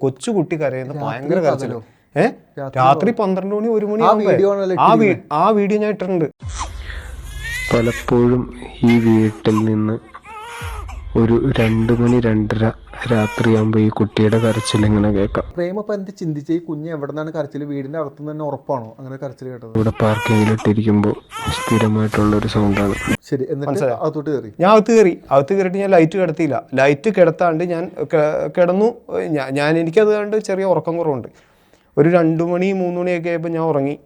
കൊച്ചുകുട്ടി കരയുന്ന ഭയങ്കര കരച്ചിലോ. ഏഹ് ഏ? രാത്രി പന്ത്രണ്ട് മണി ഒരു മണി ആ വീഡിയോ ആണല്ലോ ആ ആ വീഡിയോ ഞാൻ ഇട്ടിട്ടുണ്ട്. പലപ്പോഴും ഈ വീട്ടിൽ നിന്ന് ഒരു രണ്ട് മണി രണ്ടര രാത്രിയാകുമ്പോൾ ഈ കുട്ടിയുടെ കരച്ചിൽ ഇങ്ങനെ കേൾക്കാം. പ്രേമ ഇപ്പൊ എന്ത് ചിന്തിച്ച? ഈ കുഞ്ഞ് എവിടെ നിന്നാണ് കരച്ചിൽ വീടിന്റെ അകത്തു തന്നെ ഉറപ്പാണോ അങ്ങനെ കരച്ചിൽ കേട്ടത്? ഇവിടെ പാർക്കിങ്ങിലിട്ടിരിക്കുമ്പോൾ സ്ഥിരമായിട്ടുള്ള ഒരു സൗണ്ടാണ്. ശരി എന്നിട്ട് അകത്തോട്ട് കയറി. ഞാൻ അകത്ത് കയറി. അകത്ത് കയറിയിട്ട് ഞാൻ ലൈറ്റ് കിടത്തിയില്ല. ലൈറ്റ് കിടത്താണ്ട് ഞാൻ കിടന്നു. ഞാൻ- ഞാൻ എനിക്കത് കണ്ട് ചെറിയ ഉറക്കം കുറവുണ്ട്. ഒരു രണ്ട് മണി മൂന്ന് മണിയൊക്കെ ആയപ്പോൾ ഞാൻ ഉറങ്ങി.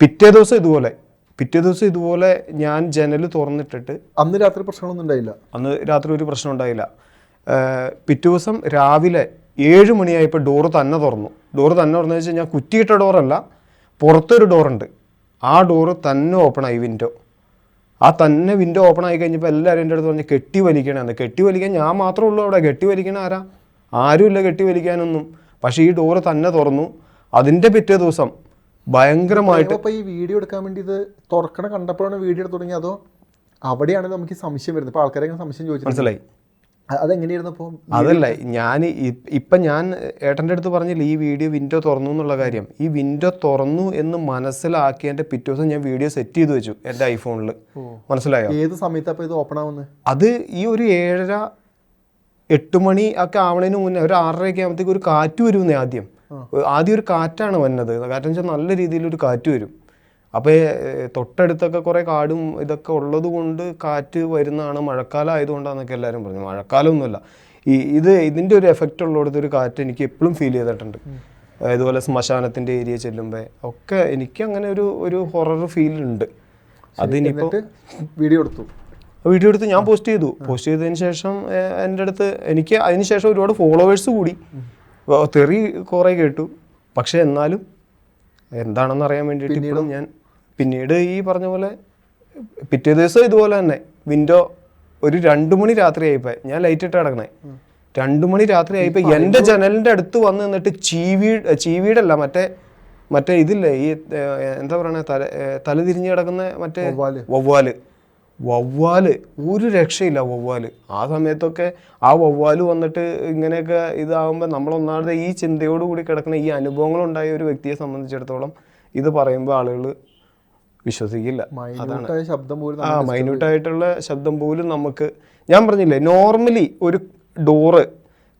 പിറ്റേ ദിവസം ഇതുപോലെ. പിറ്റേ ദിവസം ഇതുപോലെ ഞാൻ ജനൽ തുറന്നിട്ടിട്ട് അന്ന് രാത്രി പ്രശ്നമൊന്നും ഉണ്ടായില്ല. അന്ന് രാത്രി ഒരു പ്രശ്നം ഉണ്ടായില്ല. പിറ്റേ ദിവസം രാവിലെ ഏഴ് മണിയായപ്പോൾ ഡോറ് തന്നെ തുറന്നു. ഡോറ് തന്നെ തുറന്നു വെച്ചാൽ ഞാൻ കുറ്റിയിട്ട ഡോറല്ല പുറത്തൊരു ഡോറുണ്ട്. ആ ഡോറ് തന്നെ ഓപ്പൺ ആയി വിൻഡോ. ആ തന്നെ വിൻഡോ ഓപ്പൺ ആയി കഴിഞ്ഞപ്പോൾ എല്ലാവരും എന്റെ അടുത്ത് പറഞ്ഞ് കെട്ടി വലിക്കണമെന്ന് കെട്ടി വലിക്കാൻ ഞാൻ മാത്രമേ ഉള്ളൂ അവിടെ. കെട്ടി വലിക്കണ ആരാ? ആരുമില്ല കെട്ടി വലിക്കാനൊന്നും. പക്ഷേ ഈ ഡോറ് തന്നെ തുറന്നു. അതിന്റെ പിറ്റേ ദിവസം ഭയങ്കരമായിട്ട് ഇപ്പൊ ഈ വീഡിയോ എടുക്കാൻ വേണ്ടി ഇത് തുറക്കണ കണ്ടപ്പോഴാണ് വീഡിയോ എടുത്ത് തുടങ്ങി അതോ അവിടെയാണ് നമുക്ക് സംശയം വരുന്നത്? ഇപ്പൊ ആൾക്കാരെ സംശയം ചോദിച്ചു മനസ്സിലായി. അതെങ്ങനെയായിരുന്നു അപ്പോൾ അതല്ല ഞാൻ ഇപ്പം ഞാൻ ഏട്ടന്റെ അടുത്ത് പറഞ്ഞില്ല ഈ വീഡിയോ വിൻഡോ തുറന്നു എന്നുള്ള കാര്യം. ഈ വിൻഡോ തുറന്നു എന്ന് മനസ്സിലാക്കിയതിന്റെ പിറ്റേ ദിവസം ഞാൻ വീഡിയോ സെറ്റ് ചെയ്ത് വെച്ചു എന്റെ ഐഫോണിൽ മനസ്സിലായോ? ഏത് സമയത്ത് അപ്പൊ ഇത് ഓപ്പൺ ആവുന്നത് അത് ഈ ഒരു ഏഴര എട്ട് മണി ഒക്കെ ആവണതിന് മുന്നേ ഒരു ആറരയൊക്കെ ആകുമ്പോഴത്തേക്ക് ഒരു കാറ്റ് വരുമെന്നേ ആദ്യം. ആദ്യം ഒരു കാറ്റാണ് വന്നത്. കാറ്റെന്ന് വെച്ചാൽ നല്ല രീതിയിലൊരു കാറ്റ് വരും. അപ്പോൾ തൊട്ടടുത്തൊക്കെ കുറേ കാടും ഇതൊക്കെ ഉള്ളത് കൊണ്ട് കാറ്റ് വരുന്നതാണ്. മഴക്കാലം ആയതുകൊണ്ടാണെന്നൊക്കെ എല്ലാവരും പറഞ്ഞു. മഴക്കാലമൊന്നുമല്ല ഈ ഇത് ഇതിന്റെ ഒരു എഫക്റ്റ് ഉള്ളിടത്ത് ഒരു കാറ്റ് എനിക്ക് എപ്പോഴും ഫീൽ ചെയ്തിട്ടുണ്ട്. ഇതുപോലെ ശ്മശാനത്തിന്റെ ഏരിയ ചെല്ലുമ്പോൾ ഒക്കെ എനിക്ക് അങ്ങനെ ഒരു ഒരു ഹൊറർ ഫീൽ ഉണ്ട്. അതിനിപ്പോൾ വീഡിയോ എടുത്തു. വീഡിയോ എടുത്ത് ഞാൻ പോസ്റ്റ് ചെയ്തു. പോസ്റ്റ് ചെയ്തതിന് ശേഷം എന്റെ അടുത്ത് എനിക്ക് അതിന് ശേഷം ഒരുപാട് ഫോളോവേഴ്സ് കൂടി. തെറി കുറേ കേട്ടു. പക്ഷെ എന്നാലും എന്താണെന്ന് അറിയാൻ വേണ്ടിയിട്ട് ഇപ്പോഴും ഞാൻ പിന്നീട് ഈ പറഞ്ഞ പോലെ പിറ്റേ ദിവസം ഇതുപോലെ തന്നെ വിൻഡോ ഒരു രണ്ടു മണി രാത്രി ആയിപ്പോ ഞാൻ ലൈറ്റ് ഇട്ട് കിടക്കണേ. രണ്ടു മണി രാത്രി ആയിപ്പോ എന്റെ ജനലിന്റെ അടുത്ത് വന്ന് നിന്നിട്ട് ചീവി ചീവീടല്ല മറ്റേ മറ്റേ ഇതില്ലേ ഈ എന്താ പറയണേ തല തലതിരിഞ്ഞ് തല തിരിഞ്ഞ് കിടക്കുന്ന മറ്റേ വവ്വാൽ. വവ്വാൽ വവ്വാൽ ഒരു രക്ഷയില്ല വവ്വാൽ. ആ സമയത്തൊക്കെ ആ വവ്വാൽ വന്നിട്ട് ഇങ്ങനെയൊക്കെ ഇതാകുമ്പോൾ നമ്മളൊന്നാമത് ഈ ചിന്തയോട് കൂടി കിടക്കുന്ന ഈ അനുഭവങ്ങളുണ്ടായ ഒരു വ്യക്തിയെ സംബന്ധിച്ചിടത്തോളം ഇത് പറയുമ്പോൾ ആളുകൾ വിശ്വസിക്കില്ല. അതാണ്. ശബ്ദം പോലും ആ മൈന്യൂട്ടായിട്ടുള്ള ശബ്ദം പോലും നമുക്ക് ഞാൻ പറഞ്ഞില്ലേ നോർമലി ഒരു ഡോറ്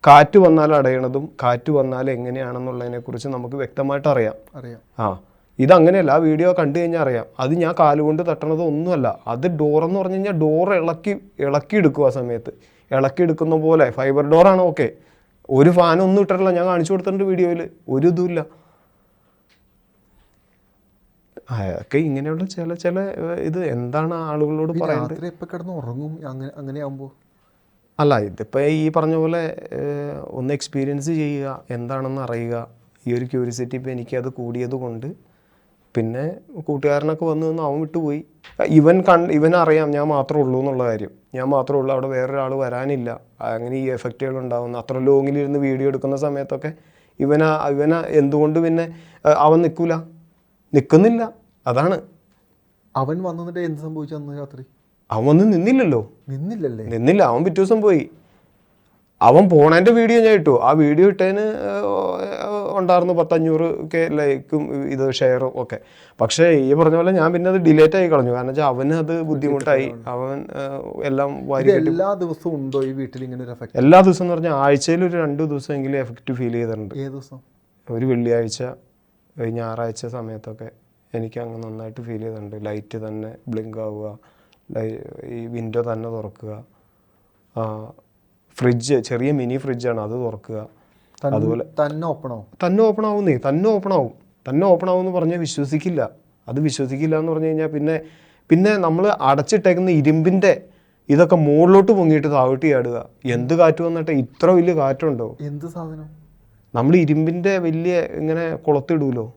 കാറ്റ് വന്നാൽ അടയണതും കാറ്റ് വന്നാൽ എങ്ങനെയാണെന്നുള്ളതിനെ കുറിച്ച് നമുക്ക് വ്യക്തമായിട്ട് അറിയാം. അറിയാം. ആ ഇതങ്ങനെയല്ല ആ വീഡിയോ കണ്ടു കഴിഞ്ഞാൽ അറിയാം. അത് ഞാൻ കാലുകൊണ്ട് തട്ടണത് ഒന്നുമല്ല. അത് ഡോറെന്ന് പറഞ്ഞു കഴിഞ്ഞാൽ ഡോർ ഇളക്കി ഇളക്കി എടുക്കും ആ സമയത്ത്. ഇളക്കി എടുക്കുന്ന പോലെ ഫൈബർ ഡോറാണ് ഓക്കെ ഒരു ഫാൻ ഒന്നും ഇട്ടിട്ടില്ല. ഞാൻ കാണിച്ചു കൊടുത്തിട്ടുണ്ട് വീഡിയോയിൽ ഒരു ഇതുമില്ല അതൊക്കെ ഇങ്ങനെയുള്ള ചില ചില ഇത് എന്താണ് ആളുകളോട് പറയുന്നത് കിടന്ന് ഉറങ്ങും. അങ്ങനെ അല്ല ഇതിപ്പോൾ ഈ പറഞ്ഞ പോലെ ഒന്ന് എക്സ്പീരിയൻസ് ചെയ്യുക എന്താണെന്ന് അറിയുക. ഈ ഒരു ക്യൂരിയോസിറ്റി ഇപ്പോൾ എനിക്കത് കൂടിയത് കൊണ്ട് പിന്നെ കൂട്ടുകാരനൊക്കെ വന്നു നിന്ന് അവൻ വിട്ടുപോയി. ഇവൻ കണ്ട് ഇവൻ അറിയാം ഞാൻ മാത്രമേ ഉള്ളൂ എന്നുള്ള കാര്യം. ഞാൻ മാത്രമേ ഉള്ളൂ അവിടെ വേറൊരാൾ വരാനില്ല. അങ്ങനെ ഈ എഫക്റ്റുകൾ ഉണ്ടാകുന്നു അത്ര ലോങ്ങിലിരുന്ന് വീഡിയോ എടുക്കുന്ന സമയത്തൊക്കെ ഇവന ഇവന എന്തുകൊണ്ട് പിന്നെ അവൻ നിൽക്കൂല നിൽക്കുന്നില്ല അതാണ്. അവൻ വന്നിട്ട് എന്ത് സംഭവിച്ചു അന്ന് രാത്രി? അവൻ വന്ന് നിന്നില്ലല്ലോ. നിന്നില്ലല്ലേ? നിന്നില്ല. അവൻ പിറ്റേ ദിവസം പോയി. അവൻ പോണതിന്റെ വീഡിയോ ഞാൻ ഇട്ടു. ആ വീഡിയോ ഇട്ടതിന് ഉണ്ടായിരുന്നു പത്തഞ്ഞൂറ് ഒക്കെ ലൈക്കും ഇത് ഷെയറും ഒക്കെ. പക്ഷേ ഈ പറഞ്ഞ പോലെ ഞാൻ പിന്നെ അത് ഡിലേറ്റ് ആയി കളഞ്ഞു. കാരണം വെച്ചാൽ അവന് അത് ബുദ്ധിമുട്ടായി. അവൻ എല്ലാം വാരി എല്ലാ ദിവസവും ഉണ്ടോ ഈ വീട്ടിൽ ഇങ്ങനെ ഒരു എഫക്ട് എല്ലാ ദിവസവും എന്ന് പറഞ്ഞാൽ ആഴ്ചയിൽ ഒരു രണ്ട് ദിവസമെങ്കിലും എഫക്റ്റ് ഫീൽ ചെയ്തിട്ടുണ്ട്. ഏത് ദിവസം? ഒരു വെള്ളിയാഴ്ച ഞായറാഴ്ച സമയത്തൊക്കെ എനിക്ക് അങ്ങ് നന്നായിട്ട് ഫീൽ ചെയ്തിട്ടുണ്ട്. ലൈറ്റ് തന്നെ ബ്ലിങ്ക് ആവുക ഈ വിൻഡോ തന്നെ തുറക്കുക. ഫ്രിഡ്ജ് ചെറിയ മിനി ഫ്രിഡ്ജാണ് അത് തുറക്കുക. തന്നെ ഓപ്പൺ ആവും. തന്നെ ഓപ്പൺ ആവുന്നേ തന്നെ ഓപ്പൺ ആവും. തന്നെ ഓപ്പൺ ആവും എന്ന് പറഞ്ഞാൽ വിശ്വസിക്കില്ല. അത് വിശ്വസിക്കില്ല എന്ന് പറഞ്ഞു കഴിഞ്ഞാൽ പിന്നെ പിന്നെ നമ്മൾ അടച്ചിട്ടേക്കുന്ന ഇരുമ്പിന്റെ ഇതൊക്കെ മുകളിലോട്ട് പൊങ്ങിയിട്ട് താവിട്ട് ചാടുക. എന്ത് കാറ്റ് വന്നിട്ട്? ഇത്ര വലിയ കാറ്റുണ്ടോ? എന്ത് സാധനം? നമ്മൾ ഇരുമ്പിന്റെ വലിയ ഇങ്ങനെ കുളത്തിടൂലോ?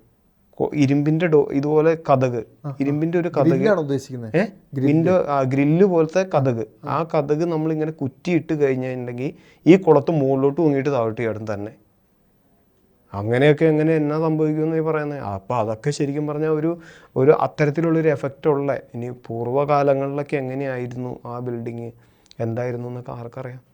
ഇരുമ്പിന്റെ ഡോ ഇതുപോലെ കഥക് ഇരുമ്പിന്റെ ഒരു കഥക് ഉദ്ദേശിക്കുന്നത്? വിൻഡോ ഗ്രില്ല് പോലത്തെ കഥക് ആ. കഥക് നമ്മൾ ഇങ്ങനെ കുറ്റിയിട്ട് കഴിഞ്ഞിട്ടുണ്ടെങ്കിൽ ഈ കുളത്ത് മുകളിലോട്ട് തൂങ്ങിയിട്ട് താഴോട്ട് ചാടും തന്നെ. അങ്ങനെയൊക്കെ എങ്ങനെ എന്നാ സംഭവിക്കുമെന്ന് ഈ പറയുന്നത് അപ്പോൾ അതൊക്കെ ശരിക്കും പറഞ്ഞാൽ ഒരു ഒരു അത്തരത്തിലുള്ളൊരു എഫക്റ്റ് ഉള്ള ഇനി പൂർവകാലങ്ങളിലൊക്കെ എങ്ങനെയായിരുന്നു ആ ബിൽഡിങ് എന്തായിരുന്നു എന്നൊക്കെ ആർക്കറിയാം.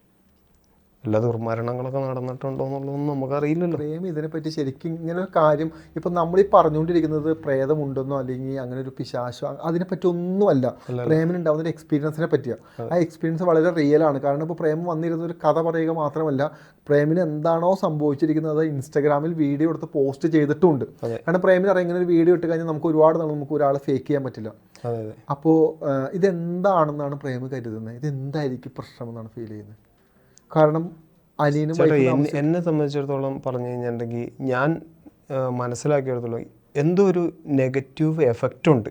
വല്ല ദുർമരണങ്ങളൊക്കെ നടന്നിട്ടുണ്ടോ എന്നുള്ളതൊന്നും നമുക്കറിയില്ലല്ലോ. പ്രേം ഇതിനെപ്പറ്റി ശരിക്കും ഇങ്ങനെ ഒരു കാര്യം ഇപ്പം നമ്മൾ ഈ പറഞ്ഞുകൊണ്ടിരിക്കുന്നത് പ്രേതമുണ്ടെന്നോ അല്ലെങ്കിൽ അങ്ങനെ ഒരു പിശാശോ അതിനെപ്പറ്റി ഒന്നുമല്ല പ്രേമിനുണ്ടാവുന്ന ഒരു എക്സ്പീരിയൻസിനെ പറ്റിയാണ് ആ എക്സ്പീരിയൻസ് വളരെ റിയൽ ആണ്. കാരണം ഇപ്പോൾ പ്രേമം വന്നിരുന്ന ഒരു കഥ പറയുക മാത്രമല്ല പ്രേമിന് എന്താണോ സംഭവിച്ചിരിക്കുന്നത് ഇൻസ്റ്റാഗ്രാമിൽ വീഡിയോ എടുത്ത് പോസ്റ്റ് ചെയ്തിട്ടുണ്ട്. കാരണം പ്രേമിന് അറിയാം ഇങ്ങനെ ഒരു വീഡിയോ ഇട്ട് കഴിഞ്ഞാൽ നമുക്ക് ഒരുപാട് നാൾ നമുക്ക് ഒരാളെ ഫേക്ക് ചെയ്യാൻ പറ്റില്ല. അപ്പോൾ ഇതെന്താണെന്നാണ് പ്രേമ് കരുതുന്നത്? ഇതെന്തായിരിക്കും പ്രശ്നമെന്നാണ് ഫീൽ ചെയ്യുന്നത്? കാരണം അലീനും ചേട്ടാ എൻ- എന്നെ സംബന്ധിച്ചിടത്തോളം പറഞ്ഞു കഴിഞ്ഞിട്ടുണ്ടെങ്കിൽ ഞാൻ ആ, മനസ്സിലാക്കിയെടുത്തോളം എന്തോ ഒരു നെഗറ്റീവ് എഫക്റ്റ് ഉണ്ട്.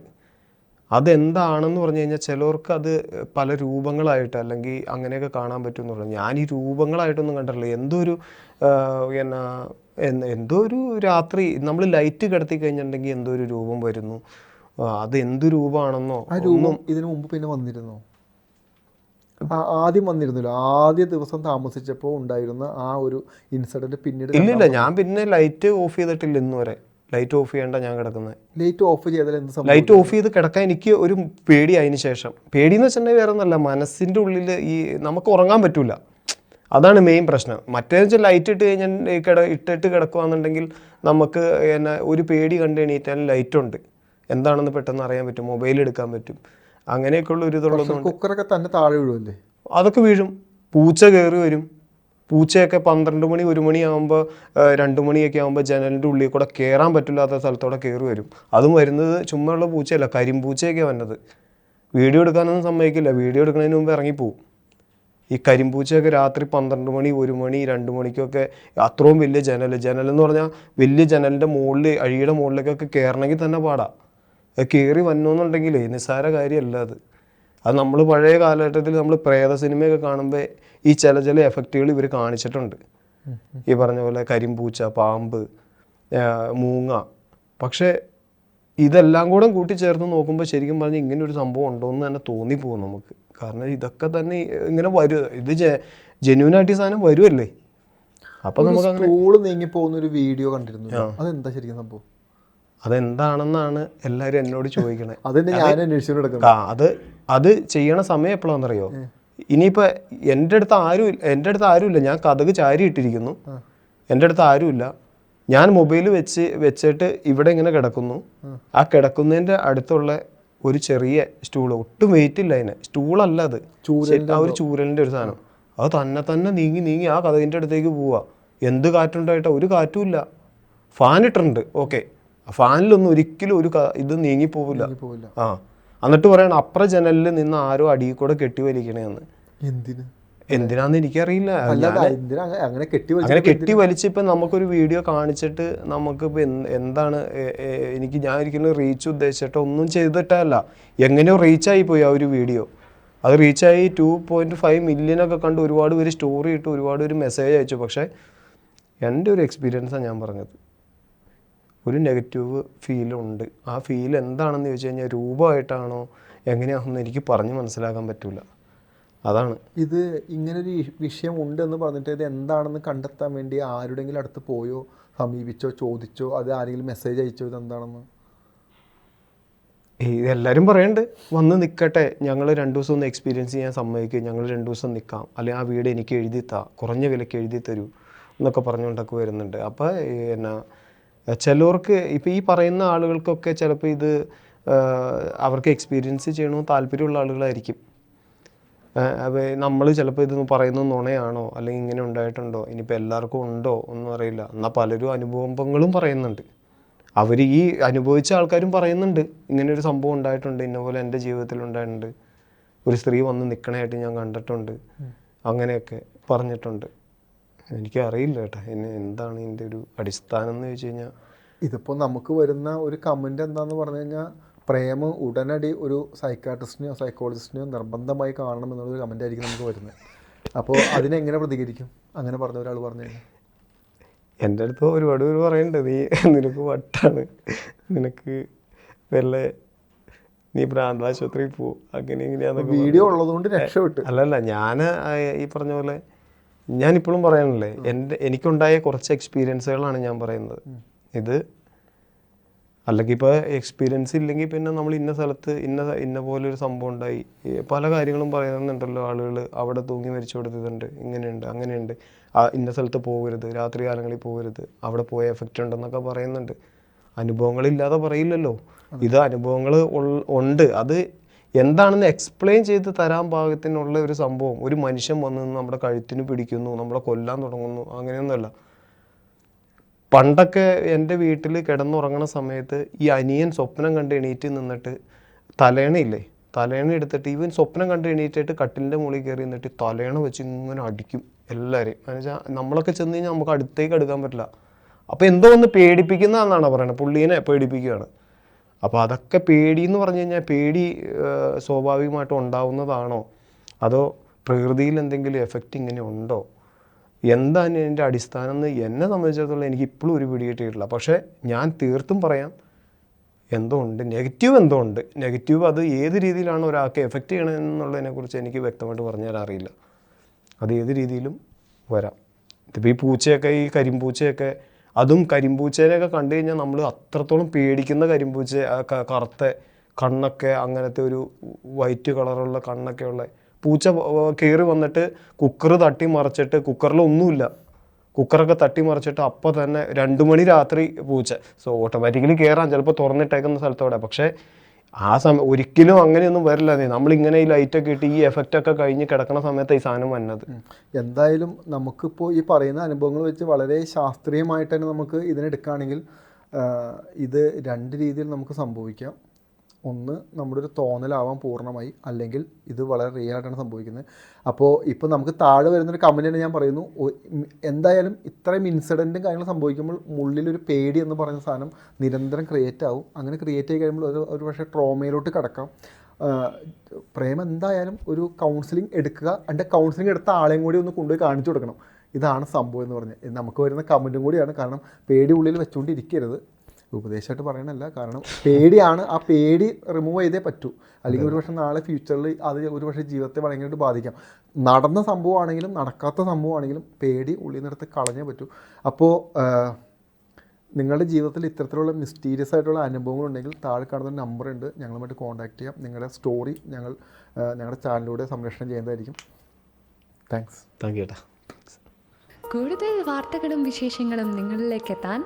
അതെന്താണെന്ന് പറഞ്ഞു കഴിഞ്ഞാൽ ചിലർക്ക് അത് പല രൂപങ്ങളായിട്ട് അല്ലെങ്കിൽ അങ്ങനെയൊക്കെ കാണാൻ പറ്റും എന്ന് പറഞ്ഞു. ഞാൻ ഈ രൂപങ്ങളായിട്ടൊന്നും കണ്ടിട്ടില്ല. എന്തോ ഒരു ആ, എന്നാ എന്തോ ഒരു രാത്രി നമ്മൾ ലൈറ്റ് കിടത്തി കഴിഞ്ഞിട്ടുണ്ടെങ്കിൽ എന്തോ ഒരു രൂപം വരുന്നു? ആ, അത് എന്ത് രൂപമാണെന്നോ? ആ രൂപം ഇതിനു മുമ്പ് പിന്നെ വന്നിരുന്നോ? ആദ്യം വന്നിരുന്നല്ലോ. ആദ്യ ദിവസം താമസിച്ചപ്പോൾ ഉണ്ടായിരുന്ന ആ ഒരു ഇൻസിഡന്റ് പിന്നീട് ഇല്ല ഞാൻ പിന്നെ ലൈറ്റ് ഓഫ് ചെയ്തിട്ടില്ല ഇന്ന് വരെ. ലൈറ്റ് ഓഫ് ചെയ്യേണ്ട ഞാൻ കിടക്കുന്നത് ലൈറ്റ് ഓഫ് ചെയ്താൽ എന്ത് സംഭവം ലൈറ്റ് ഓഫ് ചെയ്ത് കിടക്കാൻ എനിക്ക് ഒരു പേടി അതിന് ശേഷം. പേടിയെന്ന് വെച്ചിട്ടുണ്ടെങ്കിൽ വേറെ ഒന്നല്ല മനസ്സിന്റെ ഉള്ളിൽ ഈ നമുക്ക് ഉറങ്ങാൻ പറ്റൂല. അതാണ് മെയിൻ പ്രശ്നം. മറ്റേന്ന് വെച്ചാൽ ലൈറ്റ് ഇട്ട് കഴിഞ്ഞാൽ കിട ഇട്ടിട്ട് കിടക്കുകയാണെന്നുണ്ടെങ്കിൽ നമുക്ക് എന്നാ ഒരു പേടി കണ്ടു കഴിഞ്ഞിട്ടാൽ ലൈറ്റ് ഉണ്ട്. എന്താണെന്ന് പെട്ടെന്ന് അറിയാൻ പറ്റും. മൊബൈൽ എടുക്കാൻ പറ്റും. അങ്ങനെയൊക്കെയുള്ള ഒരു ഇതുള്ളതുകൊണ്ട് കുക്കറൊക്കെ തന്നെ താഴെ വീഴുമല്ലേ അതൊക്കെ വീഴും. പൂച്ച കയറി വരും. പൂച്ചയൊക്കെ പന്ത്രണ്ട് മണി ഒരു മണിയാകുമ്പോൾ രണ്ട് മണിയൊക്കെ ആകുമ്പോൾ ജനലിന്റെ ഉള്ളിൽ കൂടെ കയറാൻ പറ്റില്ലാത്ത സ്ഥലത്തോടെ കയറി വരും. അതും വരുന്നത് ചുമ്മാ ഉള്ള പൂച്ചയല്ല കരിമ്പൂച്ചയൊക്കെ വന്നത്. വീഡിയോ എടുക്കാനൊന്നും സമ്മതിക്കില്ല. വീഡിയോ എടുക്കുന്നതിന് മുമ്പ് ഇറങ്ങിപ്പോവും. ഈ കരിമ്പൂച്ചയൊക്കെ രാത്രി പന്ത്രണ്ട് മണി ഒരു മണി രണ്ട് മണിക്കൊക്കെ അത്രയും വലിയ ജനൽ ജനൽ എന്ന് പറഞ്ഞാൽ വലിയ ജനലിന്റെ മുകളിൽ അഴിയുടെ മുകളിലേക്കൊക്കെ കയറണമെങ്കിൽ തന്നെ പാടാ. കയറി എന്നുണ്ടെങ്കിൽ നിസ്സാര കാര്യമല്ല അത്. അത് നമ്മൾ പഴയ കാലഘട്ടത്തിൽ നമ്മൾ പ്രേത സിനിമയൊക്കെ കാണുമ്പോൾ ഈ ചില ചില എഫക്റ്റുകൾ ഇവർ കാണിച്ചിട്ടുണ്ട്. ഈ പറഞ്ഞ പോലെ കരിമ്പൂച്ച പാമ്പ് മൂങ്ങ. പക്ഷേ ഇതെല്ലാം കൂടെ കൂട്ടിച്ചേർത്ത് നോക്കുമ്പോൾ ശരിക്കും പറഞ്ഞാൽ ഇങ്ങനെ ഒരു സംഭവം ഉണ്ടോ എന്ന് തന്നെ തോന്നിപ്പോകും നമുക്ക്. കാരണം ഇതൊക്കെ തന്നെ ഇങ്ങനെ വരും ഇത് ജെന്യൂനായിട്ട് ഈ സാധനം വരുമല്ലേ അപ്പൊ നമുക്ക് സ്കൂൾ നീങ്ങി പോകുന്ന ഒരു വീഡിയോ കണ്ടിരുന്നു. അതെന്താ ശരിക്കും സംഭവം? അതെന്താണെന്നാണ് എല്ലാവരും എന്നോട് ചോദിക്കണേ. ഞാൻ അന്വേഷിച്ചു ആ അത് അത് ചെയ്യണ സമയം എപ്പോഴാണെന്നറിയോ ഇനിയിപ്പോൾ എന്റെ അടുത്ത് ആരും എന്റെ അടുത്ത് ആരുമില്ല ഞാൻ കഥക് ചാരി ഇട്ടിരിക്കുന്നു. എന്റെ അടുത്ത് ആരുമില്ല ഞാൻ മൊബൈൽ വെച്ച് വെച്ചിട്ട് ഇവിടെ ഇങ്ങനെ കിടക്കുന്നു. ആ. കിടക്കുന്നതിന്റെ അടുത്തുള്ള ഒരു ചെറിയ സ്റ്റൂൾ ഒട്ടും വെയിറ്റ് ഇല്ല അതിന്. സ്റ്റൂളല്ല അത്. ആ ഒരു ചൂരലിന്റെ ഒരു സാധനം. അത് തന്നെ തന്നെ നീങ്ങി നീങ്ങി ആ കഥകിന്റെ അടുത്തേക്ക് പോവാ. എന്ത് കാറ്റുണ്ടായിട്ടാ? ഒരു കാറ്റും ഇല്ല. ഫാൻ ഇട്ടിട്ടുണ്ട്. ഓക്കെ. ഫാനിലൊന്നും ഒരിക്കലും ഒരു ഇത് നീങ്ങി പോവില്ല ആ. എന്നിട്ട് പറയണം അപ്പുറ ജനലിൽ നിന്ന് ആരോ അടിയിൽ കൂടെ കെട്ടി വലിക്കണേന്ന് എന്തിന്? എന്തിനാന്ന് എനിക്കറിയില്ല. അങ്ങനെ കെട്ടി വലിച്ച് അങ്ങനെ കെട്ടി വലിച്ച് ഇപ്പം നമുക്കൊരു വീഡിയോ കാണിച്ചിട്ട് നമുക്ക് ഇപ്പൊ എന്താണ് എനിക്ക് ഞാൻ ഒരിക്കലും റീച്ച് ഉദ്ദേശിച്ചിട്ട് ഒന്നും ചെയ്തിട്ടല്ല. എങ്ങനെയോ റീച്ചായി പോയി ആ ഒരു വീഡിയോ. അത് റീച്ചായി ടു പോയിന്റ് ഫൈവ് മില്യനൊക്കെ കണ്ട് ഒരുപാട് പേര് സ്റ്റോറി ഇട്ട് ഒരുപാട് പേര് മെസ്സേജ് അയച്ചു. പക്ഷേ എന്റെ ഒരു എക്സ്പീരിയൻസാണ് ഞാൻ പറഞ്ഞത്. ഒരു നെഗറ്റീവ് ഫീലുണ്ട് ആ ഫീൽ എന്താണെന്ന് ചോദിച്ചു കഴിഞ്ഞാൽ രൂപമായിട്ടാണോ എങ്ങനെയാണെന്ന് എനിക്ക് പറഞ്ഞ് മനസ്സിലാക്കാൻ പറ്റില്ല അതാണ്. ഇത് ഇങ്ങനൊരു വിഷയം ഉണ്ട് എന്ന് പറഞ്ഞിട്ട് ഇത് എന്താണെന്ന് കണ്ടെത്താൻ വേണ്ടി ആരുടെങ്കിലും അടുത്ത് പോയോ സമീപിച്ചോ ചോദിച്ചോ അത് ആരെങ്കിലും മെസ്സേജ് അയച്ചോ ഇത് എന്താണെന്ന് ഇതെല്ലാവരും പറയണ്ട്. വന്ന് നിൽക്കട്ടെ ഞങ്ങൾ രണ്ട് ദിവസം ഒന്ന് എക്സ്പീരിയൻസ് ചെയ്യാൻ സമ്മതിക്കും. ഞങ്ങൾ രണ്ട് ദിവസം നിൽക്കാം അല്ലെങ്കിൽ ആ വീട് എനിക്ക് എഴുതി താ. കുറഞ്ഞ വിലയ്ക്ക് എഴുതി തരൂ എന്നൊക്കെ പറഞ്ഞുകൊണ്ടൊക്കെ വരുന്നുണ്ട്. അപ്പോൾ എന്നാ ചിലവർക്ക് ഇപ്പോൾ ഈ പറയുന്ന ആളുകൾക്കൊക്കെ ചിലപ്പോൾ ഇത് അവർക്ക് എക്സ്പീരിയൻസ് ചെയ്യണമെന്ന് താല്പര്യമുള്ള ആളുകളായിരിക്കും. അപ്പോൾ നമ്മൾ ചിലപ്പോൾ ഇത് പറയുന്നത് നുണയാണോ അല്ലെങ്കിൽ ഇങ്ങനെ ഉണ്ടായിട്ടുണ്ടോ ഇനിയിപ്പോൾ എല്ലാവർക്കും ഉണ്ടോ ഒന്നും അറിയില്ല. എന്നാൽ പലരും അനുഭവങ്ങളും പറയുന്നുണ്ട്. അവർ ഈ അനുഭവിച്ച ആൾക്കാരും പറയുന്നുണ്ട്. ഇങ്ങനെ ഒരു സംഭവം ഉണ്ടായിട്ടുണ്ട് ഇന്ന പോലെ എന്റെ ജീവിതത്തിൽ ഉണ്ടായിട്ടുണ്ട്. ഒരു സ്ത്രീ വന്ന് നിൽക്കണായിട്ട് ഞാൻ കണ്ടിട്ടുണ്ട്. അങ്ങനെയൊക്കെ പറഞ്ഞിട്ടുണ്ട്. എനിക്ക് അറിയില്ല കേട്ടോ ഇനി എന്താണ് ഇതിന്റെ ഒരു അടിസ്ഥാനം എന്ന് ചോദിച്ചു കഴിഞ്ഞാൽ ഇതിപ്പോൾ നമുക്ക് വരുന്ന ഒരു കമന്റ് എന്താണെന്ന് പറഞ്ഞു കഴിഞ്ഞാൽ പ്രേമം ഉടനടി ഒരു സൈക്കാട്രിസ്റ്റിനെയോ സൈക്കോളജിസ്റ്റിനെയോ നിർബന്ധമായി കാണണം എന്നുള്ളൊരു കമന്റ് ആയിരിക്കും നമുക്ക് വരുന്നത്. അപ്പോൾ അതിനെങ്ങനെ പ്രതികരിക്കും? അങ്ങനെ പറഞ്ഞ ഒരാൾ പറഞ്ഞു കഴിഞ്ഞാൽ എന്റെ അടുത്ത് ഒരുപാട് പേര് പറയുന്നുണ്ട് നീ നിനക്ക് വട്ടാണ്. നിനക്ക് വല്ല നീ ഭ്രാന്താശുപത്രിയിൽ പോകും അങ്ങനെ ഇങ്ങനെയാണ് വീഡിയോ ഉള്ളതുകൊണ്ട് രക്ഷപ്പെട്ടു. അല്ലല്ല ഞാൻ ഈ പറഞ്ഞ പോലെ ഞാൻ ഇപ്പോഴും പറയാനല്ലേ എന്റെ എനിക്കുണ്ടായ കുറച്ച് എക്സ്പീരിയൻസുകളാണ് ഞാൻ പറയുന്നത്. ഇത് അല്ലെങ്കിൽ ഇപ്പോൾ എക്സ്പീരിയൻസ് ഇല്ലെങ്കിൽ പിന്നെ നമ്മൾ ഇന്ന സ്ഥലത്ത് ഇന്ന ഇന്ന പോലൊരു സംഭവം ഉണ്ടായി. പല കാര്യങ്ങളും പറയുന്നുണ്ടല്ലോ ആളുകൾ അവിടെ തൂങ്ങി മരിച്ചു കൊടുത്തിട്ടുണ്ട് ഇങ്ങനെയുണ്ട് അങ്ങനെയുണ്ട്. ഇന്ന സ്ഥലത്ത് പോകരുത് രാത്രി കാലങ്ങളിൽ പോകരുത്. അവിടെ പോയ എഫക്റ്റ് ഉണ്ടെന്നൊക്കെ പറയുന്നുണ്ട്. അനുഭവങ്ങളില്ലാതെ പറയില്ലല്ലോ. ഇത് അനുഭവങ്ങൾ ഉണ്ട്. അത് എന്താണെന്ന് എക്സ്പ്ലെയിൻ ചെയ്ത് തരാൻ പാകത്തിനുള്ള ഒരു സംഭവം. ഒരു മനുഷ്യൻ വന്ന് നമ്മുടെ കഴുത്തിന് പിടിക്കുന്നു നമ്മളെ കൊല്ലാൻ തുടങ്ങുന്നു അങ്ങനെയൊന്നുമല്ല. പണ്ടൊക്കെ എന്റെ വീട്ടിൽ കിടന്നുറങ്ങണ സമയത്ത് ഈ അനിയൻ സ്വപ്നം കണ്ട് എണീറ്റ് നിന്നിട്ട് തലേണയില്ലേ? തലേണ എടുത്തിട്ട് ഇവൻ സ്വപ്നം കണ്ട് എണീറ്റിട്ട് കട്ടിലിന്റെ മുകളിൽ കയറി നിന്നിട്ട് തലേണ വെച്ച് ഇങ്ങനെ അടിക്കും എല്ലാവരെയും. എന്നുവെച്ചാൽ നമ്മളൊക്കെ ചെന്ന് കഴിഞ്ഞാൽ നമുക്ക് അടുത്തേക്ക് എടുക്കാൻ പറ്റില്ല. അപ്പോൾ എന്തോ ഒന്ന് പേടിപ്പിക്കുന്നതെന്നാണ് പറയുന്നത്. പുള്ളീനെ പേടിപ്പിക്കുകയാണ്. അപ്പോൾ അതൊക്കെ പേടി എന്ന് പറഞ്ഞു കഴിഞ്ഞാൽ പേടി സ്വാഭാവികമായിട്ടും ഉണ്ടാവുന്നതാണോ? അതോ പ്രകൃതിയിൽ എന്തെങ്കിലും എഫക്റ്റ് ഇങ്ങനെ ഉണ്ടോ? എന്താണ് ഇതിന്റെ അടിസ്ഥാനം എന്ന് എന്നെ സംബന്ധിച്ചിടത്തോളം എനിക്ക് ഇപ്പോഴും ഒരു പിടി കിട്ടിയിട്ടില്ല. പക്ഷേ ഞാൻ തീർത്തും പറയാം എന്തോ ഉണ്ട്. നെഗറ്റീവ് എന്തോ ഉണ്ട്. നെഗറ്റീവ് അത് ഏത് രീതിയിലാണ് ഒരാൾക്ക് എഫക്റ്റ് ചെയ്യണമെന്നുള്ളതിനെക്കുറിച്ച് എനിക്ക് വ്യക്തമായിട്ട് പറഞ്ഞാൽ അറിയില്ല. അത് ഏത് രീതിയിലും വരാം. ഇതിപ്പോൾ ഈ പൂച്ചയൊക്കെ ഈ കരിമ്പൂച്ചയൊക്കെ അതും കരിമ്പൂച്ചേനെയൊക്കെ കണ്ടു കഴിഞ്ഞാൽ നമ്മൾ അത്രത്തോളം പേടിക്കുന്ന കരിമ്പൂച്ച കറുത്ത കണ്ണൊക്കെ അങ്ങനത്തെ ഒരു വൈറ്റ് കളറുള്ള കണ്ണൊക്കെ ഉള്ള പൂച്ച കയറി വന്നിട്ട് കുക്കർ തട്ടി മറിച്ചിട്ട് കുക്കറിലൊന്നുമില്ല. കുക്കറൊക്കെ തട്ടി മറിച്ചിട്ട് അപ്പോൾ തന്നെ രണ്ട് മണി രാത്രി പൂച്ച. സോ ഓട്ടോമാറ്റിക്കലി കയറാൻ ചിലപ്പോൾ തുറന്നിട്ടേക്കുന്ന സ്ഥലത്തോടെ. പക്ഷേ ആ സമയം ഒരിക്കലും അങ്ങനെയൊന്നും വരില്ല നീ. നമ്മളിങ്ങനെ ഈ ലൈറ്റൊക്കെ ഇട്ട് ഈ എഫക്റ്റ് ഒക്കെ കഴിഞ്ഞ് കിടക്കുന്ന സമയത്ത് ഈ സാധനം വന്നത്. എന്തായാലും നമുക്കിപ്പോൾ ഈ പറയുന്ന അനുഭവങ്ങൾ വെച്ച് വളരെ ശാസ്ത്രീയമായിട്ട് തന്നെ നമുക്ക് ഇതിനെടുക്കുകയാണെങ്കിൽ ഇത് രണ്ട് രീതിയിൽ നമുക്ക് സംഭവിക്കാം. ഒന്ന് നമ്മുടെ ഒരു തോന്നലാവാം പൂർണമായി അല്ലെങ്കിൽ ഇത് വളരെ റിയൽ ആയിട്ടാണ് സംഭവിക്കുന്നത്. അപ്പോൾ ഇപ്പോൾ നമുക്ക് താഴെ വരുന്നൊരു കമന്റിന് ഞാൻ പറയുന്നു എന്തായാലും ഇത്രയും ഇൻസിഡന്റും കാര്യങ്ങളും സംഭവിക്കുമ്പോൾ ഉള്ളിലൊരു പേടി എന്ന് പറയുന്ന സാധനം നിരന്തരം ക്രിയേറ്റ് ആവും. അങ്ങനെ ക്രിയേറ്റ് ആയി കഴിയുമ്പോൾ ഒരു ഒരു പക്ഷേ ട്രോമയിലോട്ട് കിടക്കാം. പ്രേമം എന്തായാലും ഒരു കൗൺസിലിംഗ് എടുക്കുക അതിന്റെ കൗൺസിലിംഗ് എടുത്ത ആളെയും കൂടി ഒന്ന് കൊണ്ടുപോയി കാണിച്ചു കൊടുക്കണം. ഇതാണ് സംഭവം എന്ന് പറഞ്ഞ്. നമുക്ക് വരുന്ന കമന്റും കൂടിയാണ്. കാരണം പേടി ഉള്ളിൽ വെച്ചുകൊണ്ടിരിക്കരുത് ഉപദേശമായിട്ട് പറയണല്ല. കാരണം പേടിയാണ്. ആ പേടി റിമൂവ് ചെയ്തേ പറ്റൂ. അല്ലെങ്കിൽ ഒരു പക്ഷേ നാളെ ഫ്യൂച്ചറിൽ അത് ഒരു പക്ഷേ ജീവിതത്തെ ഭയങ്കരമായിട്ട് ബാധിക്കാം. നടന്ന സംഭവമാണെങ്കിലും നടക്കാത്ത സംഭവമാണെങ്കിലും പേടി ഉള്ളിൽ നിന്നെടുത്ത് കളഞ്ഞേ പറ്റൂ. അപ്പോൾ നിങ്ങളുടെ ജീവിതത്തിൽ ഇത്തരത്തിലുള്ള മിസ്റ്റീരിയസ് ആയിട്ടുള്ള അനുഭവങ്ങളുണ്ടെങ്കിൽ താഴെ കാണുന്ന നമ്പർ ഉണ്ട്. ഞങ്ങളുമായിട്ട് കോൺടാക്ട് ചെയ്യാം. നിങ്ങളുടെ സ്റ്റോറി ഞങ്ങൾ ഞങ്ങളുടെ ചാനലിലൂടെ സംരക്ഷണം ചെയ്യുന്നതായിരിക്കും. താങ്ക്സ് താങ്ക് യു കൂടുതൽ വാർത്തകളും വിശേഷങ്ങളും നിങ്ങളിലേക്ക് എത്താൻ